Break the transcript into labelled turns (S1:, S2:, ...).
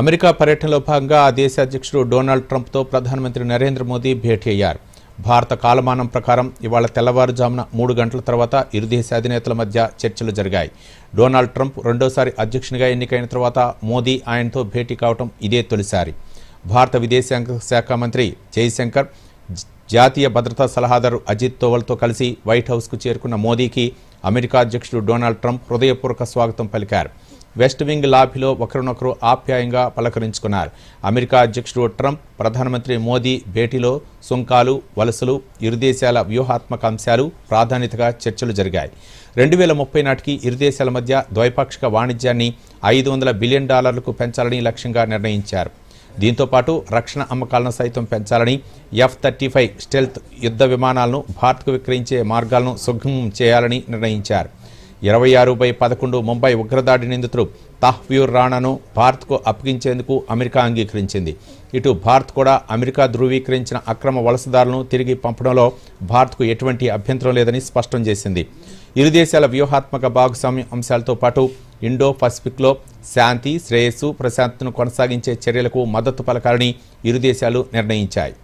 S1: America పర్యటనలో భాగంగా ఆ దేశ అధ్యక్షుడు డొనాల్డ్ ట్రంప్తో ప్రధానమంత్రి నరేంద్ర మోదీ భేటీ అయ్యారు. భారత కాలమానం ప్రకారం ఇవాళ తెల్లవారుజామున మూడు గంటల తర్వాత ఇరు దేశ అధినేతల మధ్య చర్చలు జరిగాయి. డొనాల్డ్ ట్రంప్ రెండోసారి అధ్యక్షునిగా ఎన్నికైన తర్వాత మోదీ ఆయనతో భేటీ కావటం ఇదే తొలిసారి. భారత విదేశాంగ శాఖ మంత్రి జయశంకర్ జాతీయ భద్రతా సలహాదారు అజిత్ తోవల్తో కలిసి వైట్ హౌస్కు చేరుకున్న మోదీకి అమెరికా అధ్యక్షుడు డొనాల్డ్ ట్రంప్ హృదయపూర్వక స్వాగతం పలికారు. వెస్ట్ వింగ్ లాబీలో ఒకరినొకరు ఆప్యాయంగా పలకరించుకున్నారు. అమెరికా అధ్యక్షుడు ట్రంప్ ప్రధానమంత్రి మోదీ భేటీలో సుంకాలు వలసలు ఇరుదేశాల వ్యూహాత్మక అంశాలు ప్రాధాన్యతగా చర్చలు జరిగాయి. రెండు వేల ముప్పై నాటికి ఇరుదేశాల మధ్య ద్వైపాక్షిక వాణిజ్యాన్ని ఐదు వందల బిలియన్ డాలర్లకు పెంచాలని లక్ష్యంగా నిర్ణయించారు. దీంతోపాటు రక్షణ అమ్మకాలను సైతం పెంచాలని ఎఫ్ థర్టీ ఫైవ్ స్టెల్త్ యుద్ధ విమానాలను భారత్కు విక్రయించే మార్గాలను సుగమం చేయాలని నిర్ణయించారు. ఇరవై ఆరు బై పదకొండు ముంబై ఉగ్రదాడి నిందితుడు తహ్వ్యూర్ రాణాను భారత్కు అప్పగించేందుకు అమెరికా అంగీకరించింది. ఇటు భారత్ కూడా అమెరికా ధృవీకరించిన అక్రమ వలసదారులను తిరిగి పంపడంలో భారత్కు ఎటువంటి అభ్యంతరం లేదని స్పష్టం చేసింది. ఇరు దేశాల వ్యూహాత్మక భాగస్వామ్య అంశాలతో పాటు ఇండో పసిఫిక్లో శాంతి శ్రేయస్సు ప్రశాంతతను కొనసాగించే చర్యలకు మద్దతు పలకాలని ఇరు దేశాలు నిర్ణయించాయి.